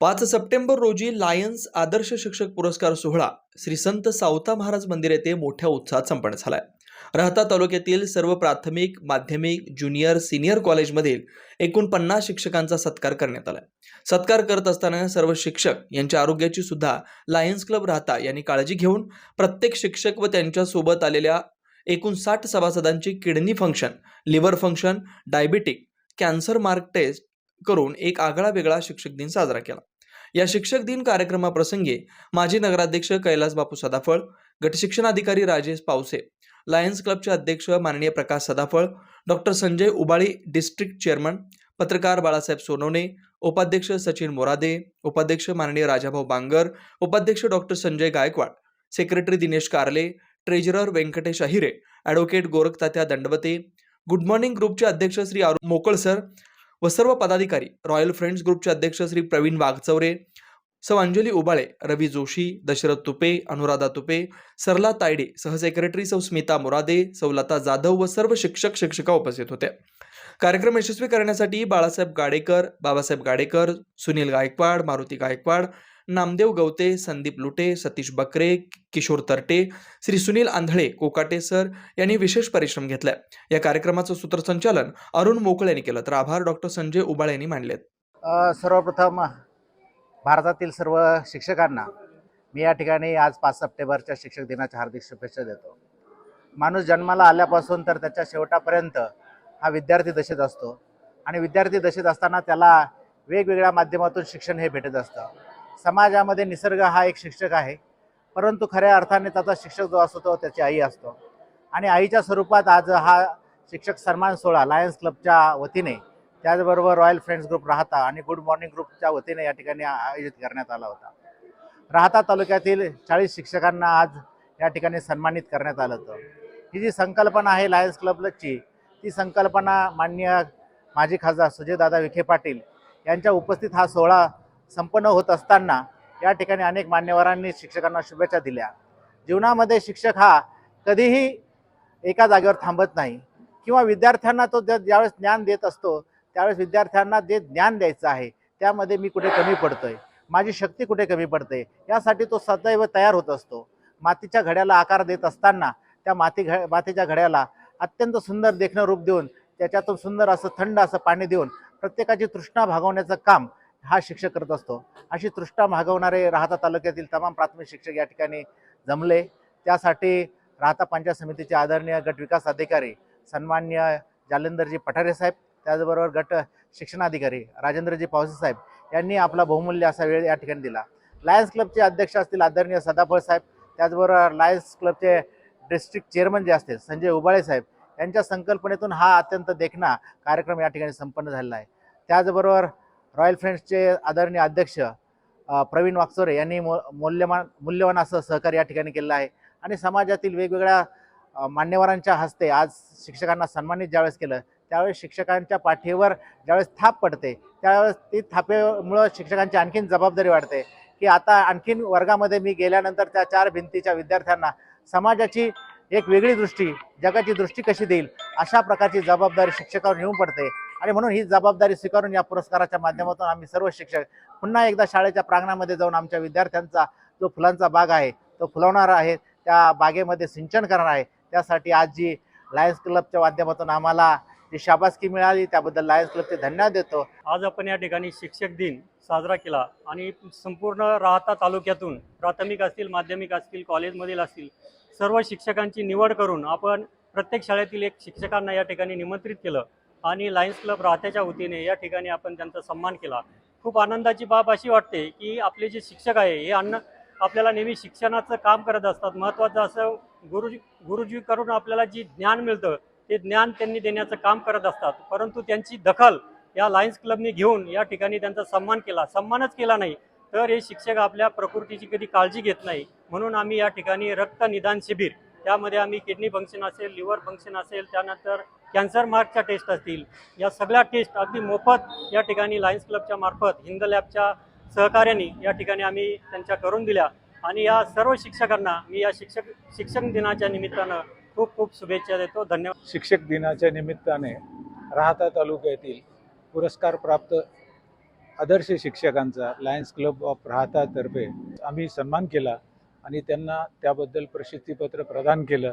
पाच सप्टेंबर रोजी लायन्स आदर्श शिक्षक पुरस्कार सोहळा श्री संत सावता महाराज मंदिर येथे मोठ्या उत्साहात संपन्न झालाय. राहता तालुक्यातील सर्व प्राथमिक माध्यमिक ज्युनियर सिनियर कॉलेजमधील एकूण पन्नास शिक्षकांचा सत्कार करण्यात आला सत्कार करत असताना सर्व शिक्षक यांच्या आरोग्याची सुद्धा लायन्स क्लब राहता यांनी काळजी घेऊन प्रत्येक शिक्षक व त्यांच्यासोबत आलेल्या एकूण साठ सभासदांची kidney function liver function diabetic cancer mark test करून एक आगळा वेगळा शिक्षक दिन साजरा केला. या शिक्षक दिन कार्यक्रमाप्रसंगी माजी नगराध्यक्ष कैलास बापू सदाफळ गटशिक्षणाधिकारी राजेश पावसे लायन्स क्लबचे अध्यक्ष माननीय Prakash Sadaphal doctor Sanjay Ubale district chairman पत्रकार बाळासाहेब सोनवणे उपाध्यक्ष सचिन मोरादे उपाध्यक्ष माननीय राजाभाऊ बांगर उपाध्यक्ष doctor Sanjay Gaikwad secretary Dinesh Karale treasurer Venkatesh Ahire advocate Gorakhtatya Dandavate good morning ग्रुपचे अध्यक्ष श्री अरुण मोकळ सर व सर्व पदाधिकारी रॉयल फ्रेंड्स ग्रुपचे अध्यक्ष श्री प्रवीण वाघचौरे सौ अंजली उबाळे रवी जोशी दशरथ तुपे अनुराधा तुपे सरला तायडे सहसेक्रेटरी सौ स्मिता मुरादे सौ लता जाधव व सर्व शिक्षक शिक्षिका उपस्थित होत्या. कार्यक्रम यशस्वी करण्यासाठी बाळासाहेब गाडेकर बाबासाहेब गाडेकर सुनील गायकवाड मारुती गायकवाड नामदेव गवते संदीप लुटे सतीश बकरे किशोर तरटे श्री सुनील आंधळे कोकाटे सर यांनी विशेष परिश्रम घेतलाय. या कार्यक्रमाचं सूत्रसंचालन अरुण मोकळे यांनी केलं. तर आभार डॉक्टर संजय उबाळे यांनी मांडलेत सर्वप्रथम भारतातील सर्व शिक्षकांना मी या ठिकाणी आज पाच सप्टेंबरच्या शिक्षक दिनाच्या हार्दिक शुभेच्छा देतो. माणूस जन्माला आल्यापासून तर त्याच्या शेवटापर्यंत हा विद्यार्थी दशेत असतो. आणि विद्यार्थी दशेत असताना त्याला वेगवेगळ्या माध्यमातून शिक्षण हे भेटत असतं. समाजामध्ये निसर्ग हा एक शिक्षक आहे. परंतु खऱ्या अर्थाने त्याचा शिक्षक जो असतो तो त्याची आई असतो. आणि आईच्या स्वरूपात आज हा शिक्षक सन्मान सोहळा लायन्स क्लबच्या वतीने त्याचबरोबर रॉयल फ्रेंड्स ग्रुप राहता आणि गुड मॉर्निंग ग्रुपच्या वतीने या ठिकाणी आयोजित करण्यात आला होता. राहता तालुक्यातील चाळीस शिक्षकांना आज या ठिकाणी सन्मानित करण्यात आलं होतं. ही जी संकल्पना आहे लायन्स क्लबची ती संकल्पना माननीय माजी खासदार सुजयदादा विखे पाटील यांच्या उपस्थित हा सोहळा संपन्न होत असताना या ठिकाणी अनेक मान्यवरांनी शिक्षकांना शुभेच्छा दिल्या. जीवनामध्ये शिक्षक हा कधीही एका जागेवर थांबत नाही किंवा विद्यार्थ्यांना तो ज्यावेळेस ज्ञान देत असतो त्यावेळेस विद्यार्थ्यांना जे ज्ञान द्यायचं आहे त्यामध्ये मी कुठे कमी पडतोय माझी शक्ती कुठे कमी पडते यासाठी तो सदैव तयार होत असतो. मातीच्या घड्याला आकार देत असताना त्या माती घ मातीच्या घड्याला अत्यंत सुंदर देखणं रूप देऊन त्याच्यातून सुंदर असं थंड असं पाणी देऊन प्रत्येकाची तृष्णा भागवण्याचं काम हा शिक्षक करत असतो. अशी तृष्टा मागवणारे राहता तालुक्यातील तमाम प्राथमिक शिक्षक या ठिकाणी जमले. त्यासाठी राहता पंचायत समितीचे आदरणीय गट विकास अधिकारी सन्मान्य जालेंदरजी पठारे साहेब त्याचबरोबर गट शिक्षणाधिकारी राजेंद्रजी पावसे साहेब यांनी आपला बहुमूल्य असा वेळ या ठिकाणी दिला. लायन्स क्लबचे अध्यक्ष असतील आदरणीय सदाफळ साहेब त्याचबरोबर लायन्स क्लबचे डिस्ट्रिक्ट चेअरमन जे असतील संजय उबाळे साहेब यांच्या संकल्पनेतून हा अत्यंत देखणा कार्यक्रम या ठिकाणी संपन्न झालेला आहे. त्याचबरोबर रॉयल फ्रेंड्सचे आदरणीय अध्यक्ष प्रवीण वाकचोरे यांनी मो मूल्यमान मूल्यवान असं सहकार्य या ठिकाणी केलं आहे. आणि समाजातील वेगवेगळ्या मान्यवरांच्या हस्ते आज शिक्षकांना सन्मानित ज्यावेळेस केलं त्यावेळेस शिक्षकांच्या पाठीवर ज्यावेळेस थाप पडते त्यावेळेस ती थापेमुळं शिक्षकांची आणखीन जबाबदारी वाढते. की आता आणखीन वर्गामध्ये मी गेल्यानंतर त्या चार भिंतीच्या विद्यार्थ्यांना समाजाची एक वेगळी दृष्टी जगाची दृष्टी कशी देईल अशा प्रकारची जबाबदारी शिक्षकावर येऊन पडते. आणि म्हणून ही जबाबदारी स्वीकारून या पुरस्काराच्या माध्यमातून आम्ही सर्व शिक्षक पुन्हा एकदा शाळेच्या प्रांगणामध्ये जाऊन आमच्या विद्यार्थ्यांचा जो फुलांचा बाग आहे तो फुलवणार आहे त्या बागेमध्ये सिंचन करणार आहे. त्यासाठी आज जी लायन्स क्लबच्या माध्यमातून आम्हाला जी शाबासकी मिळाली त्याबद्दल लायन्स क्लबचे धन्यवाद देतो. आज आपण या ठिकाणी शिक्षक दिन साजरा केला आणि संपूर्ण राहता तालुक्यातून प्राथमिक असतील माध्यमिक असतील कॉलेजमधील असतील सर्व शिक्षकांची निवड करून आपण प्रत्येक शाळेतील एक शिक्षकांना या ठिकाणी निमंत्रित केलं. आणि लायन्स क्लब राहत्याच्या वतीने या ठिकाणी आपण त्यांचा सन्मान केला. खूप आनंदाची बाब अशी वाटते की आपले जे शिक्षक आहे हे अन्न आपल्याला नेहमी शिक्षणाचं काम करत असतात. महत्त्वाचं असं गुरुजी गुरुजीकडून आपल्याला जी ज्ञान मिळतं ते ज्ञान त्यांनी देण्याचं काम करत असतात. परंतु त्यांची दखल या लायन्स क्लबने घेऊन या ठिकाणी त्यांचा सन्मान केला. सन्मानच केला नाही तर हे शिक्षक आपल्या प्रकृतीची कधी काळजी घेत नाही. म्हणून आम्ही या ठिकाणी रक्त निदान शिबिर त्यामध्ये आम्ही किडनी फंक्शन असेल लिव्हर फंक्शन असेल त्यानंतर कॅन्सर मार्कच्या टेस्ट असतील. या सगळ्या टेस्ट अगदी मोफत या ठिकाणी लायन्स क्लबच्या मार्फत हिंद लॅबच्या सहकार्याने या ठिकाणी आम्ही त्यांच्या करून दिल्या. आणि या सर्व शिक्षकांना मी या शिक्षक शिक्षक दिनाच्या निमित्तानं खूप खूप शुभेच्छा देतो. धन्यवाद. शिक्षक दिनाच्या निमित्ताने राहता तालुक्यातील पुरस्कारप्राप्त आदर्श शिक्षकांचा लायन्स क्लब ऑफ राहतातर्फे आम्ही सन्मान केला आणि त्यांना त्याबद्दल प्रसिद्धीपत्र प्रदान केलं.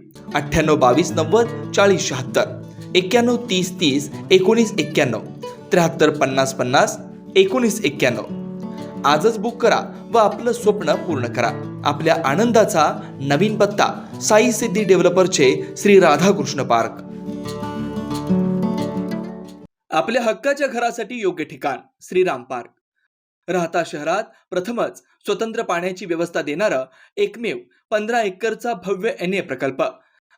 अठ्ठ्याण्णव बावीस नव्वद चाळीस शहात्तर. एक्क्याण्णव तीस तीस एकोणीस एक्क्याण्णव. त्र्याहत्तर पन्नास पन्नास एकोणीस एक्क्याण्णव. आजच बुक करा व आपलं स्वप्न पूर्ण करा. आपल्या आनंदाचा नवीन पत्ता साई सिद्धी डेव्हलपरचे श्री राधाकृष्ण पार्क. आपल्या हक्काच्या घरासाठी योग्य ठिकाण श्रीराम पार्क. राहता शहरात प्रथमच स्वतंत्र पाण्याची व्यवस्था देणारं एकमेव पंधरा एकरचा भव्य एन ए प्रकल्प.